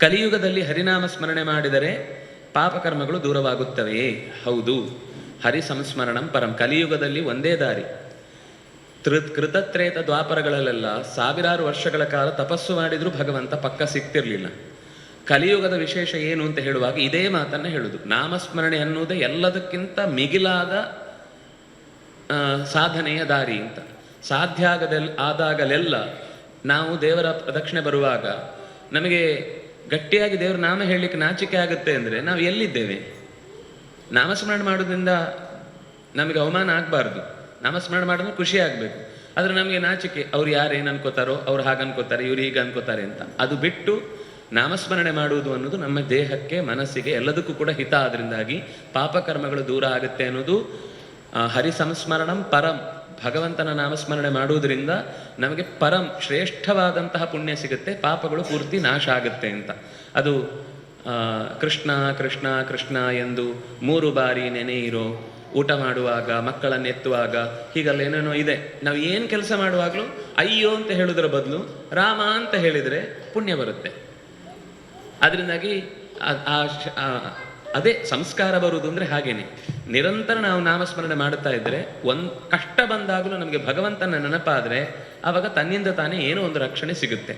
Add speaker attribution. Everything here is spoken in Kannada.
Speaker 1: ಕಲಿಯುಗದಲ್ಲಿ ಹರಿನಾಮ ಸ್ಮರಣೆ ಮಾಡಿದರೆ ಪಾಪಕರ್ಮಗಳು ದೂರವಾಗುತ್ತವೆಯೇ ಹೌದು ಹರಿ ಸಂಸ್ಮರಣಂ ಪರಂ. ಕಲಿಯುಗದಲ್ಲಿ ಒಂದೇ ದಾರಿ. ತೃ ಕೃತತ್ರೇತ ದ್ವಾಪರಗಳಲ್ಲೆಲ್ಲ ಸಾವಿರಾರು ವರ್ಷಗಳ ಕಾಲ ತಪಸ್ಸು ಮಾಡಿದರೂ ಭಗವಂತ ಪಕ್ಕ ಸಿಕ್ತಿರಲಿಲ್ಲ. ಕಲಿಯುಗದ ವಿಶೇಷ ಏನು ಅಂತ ಹೇಳುವಾಗ ಇದೇ ಮಾತನ್ನ ಹೇಳುದು. ನಾಮಸ್ಮರಣೆ ಅನ್ನುವುದೇ ಎಲ್ಲದಕ್ಕಿಂತ ಮಿಗಿಲಾದ ಸಾಧನೆಯ ದಾರಿ ಅಂತ. ಸಾಧ್ಯ ಆಗದೆಲ್ ಆದಾಗಲೆಲ್ಲ ನಾವು ದೇವರ ಪ್ರದಕ್ಷಿಣೆ ಬರುವಾಗ ನಮಗೆ ಗಟ್ಟಿಯಾಗಿ ದೇವರ ನಾಮ ಹೇಳಲಿಕ್ಕೆ ನಾಚಿಕೆ ಆಗುತ್ತೆ ಅಂದರೆ ನಾವು ಎಲ್ಲಿದ್ದೇವೆ? ನಾಮಸ್ಮರಣೆ ಮಾಡೋದ್ರಿಂದ ನಮಗೆ ಅವಮಾನ ಆಗಬಾರ್ದು. ನಾಮಸ್ಮರಣೆ ಮಾಡಿದ್ರೆ ಖುಷಿ ಆಗಬೇಕು. ಆದರೆ ನಮಗೆ ನಾಚಿಕೆ, ಅವ್ರು ಯಾರು ಏನು ಅನ್ಕೋತಾರೋ ಅವ್ರು ಹಾಗೆ ಅನ್ಕೋತಾರೆ, ಇವ್ರು ಈಗ ಅನ್ಕೋತಾರೆ ಅಂತ. ಅದು ಬಿಟ್ಟು ನಾಮಸ್ಮರಣೆ ಮಾಡುವುದು ಅನ್ನೋದು ನಮ್ಮ ದೇಹಕ್ಕೆ, ಮನಸ್ಸಿಗೆ ಎಲ್ಲದಕ್ಕೂ ಕೂಡ ಹಿತ ಆದ್ರಿಂದಾಗಿ ಪಾಪಕರ್ಮಗಳು ದೂರ ಆಗುತ್ತೆ ಅನ್ನೋದು ಹರಿಸಂಸ್ಮರಣಂ ಹರಿ ಸಂಸ್ಮರಣಂ ಪರಂ. ಭಗವಂತನ ನಾಮಸ್ಮರಣೆ ಮಾಡುವುದರಿಂದ ನಮಗೆ ಪರಂ ಶ್ರೇಷ್ಠವಾದಂತಹ ಪುಣ್ಯ ಸಿಗುತ್ತೆ, ಪಾಪಗಳು ಪೂರ್ತಿ ನಾಶ ಆಗುತ್ತೆ ಅಂತ. ಅದು ಕೃಷ್ಣ ಕೃಷ್ಣ ಕೃಷ್ಣ ಎಂದು ಮೂರು ಬಾರಿ ನೆನೆಯಿರೋ ಊಟ ಮಾಡುವಾಗ ಮಕ್ಕಳನ್ನು ಎತ್ತುವಾಗ ಹೀಗೆಲ್ಲ ಏನೇನೋ ಇದೆ. ನಾವು ಏನು ಕೆಲಸ ಮಾಡುವಾಗಲೂ ಅಯ್ಯೋ ಅಂತ ಹೇಳುವುದರ ಬದಲು ರಾಮ ಅಂತ ಹೇಳಿದರೆ ಪುಣ್ಯ ಬರುತ್ತೆ. ಅದರಿಂದಾಗಿ ಆ- ಅದೇ ಸಂಸ್ಕಾರ ಬರುವುದು ಅಂದರೆ ಹಾಗೇನೆ. ನಿರಂತರ ನಾವು ನಾಮಸ್ಮರಣೆ ಮಾಡುತ್ತಾ ಇದ್ರೆ, ಒಂದು ಕಷ್ಟ ಬಂದಾಗಲೂ ನಮಗೆ ಭಗವಂತನ ನೆನಪಾದರೆ, ಆವಾಗ ತನ್ನಿಂದ ತಾನೇ ಏನೋ ಒಂದು ರಕ್ಷಣೆ ಸಿಗುತ್ತೆ.